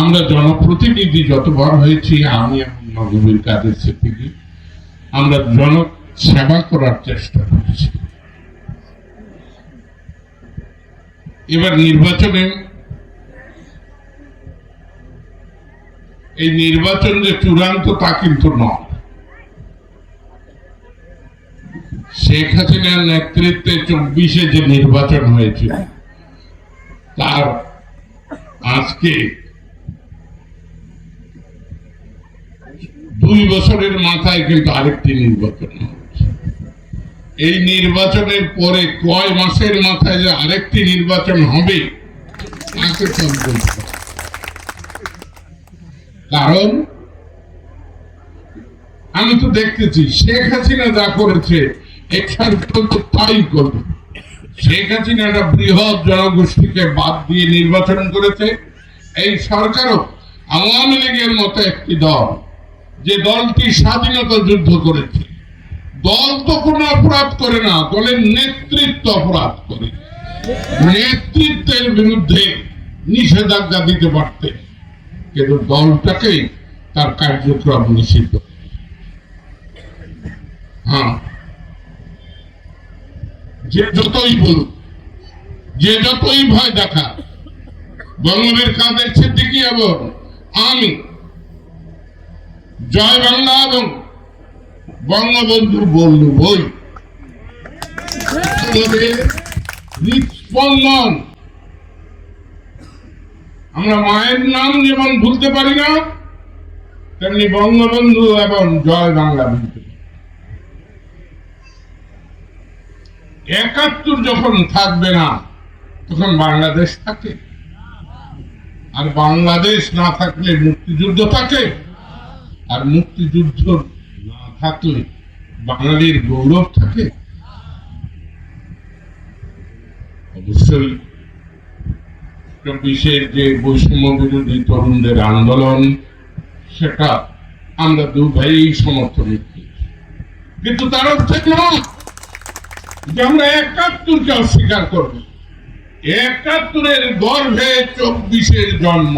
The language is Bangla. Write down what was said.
আমরা জনপ্রতিনিধি যতবার হয়েছি, আমি নবীর কাদের সিদ্দিকী, আমরা জন সেবা করার চেষ্টা করেছি। এবার নির্বাচনে, এই নির্বাচন যে চূড়ান্ত তা কিন্তু নয়। শেখ হাসিনার নেতৃত্বে চব্বিশে যে নির্বাচন হয়েছিল, তার আজকে দুই বছরের মাথায় কিন্তু আরেকটি নির্বাচন এই নির্বাচনের পরে কয় মাসের মাথায় যে আরেকটি নির্বাচন হবে, তাকে। কারণ, আমি তো দেখতেছি, শেখ হাসিনা যা করেছে তাই করবে। শেখ হাসিনা একটা বৃহৎ জনগোষ্ঠীকে বাদ দিয়ে নির্বাচন করেছে। এই সরকারও আওয়ামী লীগের মতো একটি দল যে দলটি স্বাধীনতা যুদ্ধ করেছে। দল তো কোনো অপরাধ করে না, দলের নেতৃত্ব অপরাধ করে। নেতৃত্বের বিরুদ্ধে নিষেধাজ্ঞা দিতে পারতে। কিন্তু দলটাকেই তার কার্যক্রম নিষিদ্ধ। হ্যাঁ। যে যতই বলুক, যে যতই ভয় দেখা বঙ্গবীর কাদের সিদ্দিকী এবং আমি। জয় বাংলা এবং বঙ্গবন্ধু বললু বই। আমরা মায়ের নাম যেমন ভুলতে পারি না, তেমনি বঙ্গবন্ধু এবং জয় বাংলা ভুলতে একাত্তর যখন থাকবে না, তখন বাংলাদেশ থাকে। আর বাংলাদেশ না থাকলে মুক্তিযুদ্ধ থাকে। আর মুক্তিযুদ্ধ না থাকলে বাঙালির গৌরব থাকে? অবশ্যই চব্বিশের যে বৈষম্য বিরোধী তরুণদের আন্দোলন, সেটা আমরা দু ভাই সমর্থন কিন্তু তার অর্থ নয় যে আমরা একাত্তরকে অস্বীকার করব। একাত্তরের গর্ভে চব্বিশের জন্ম।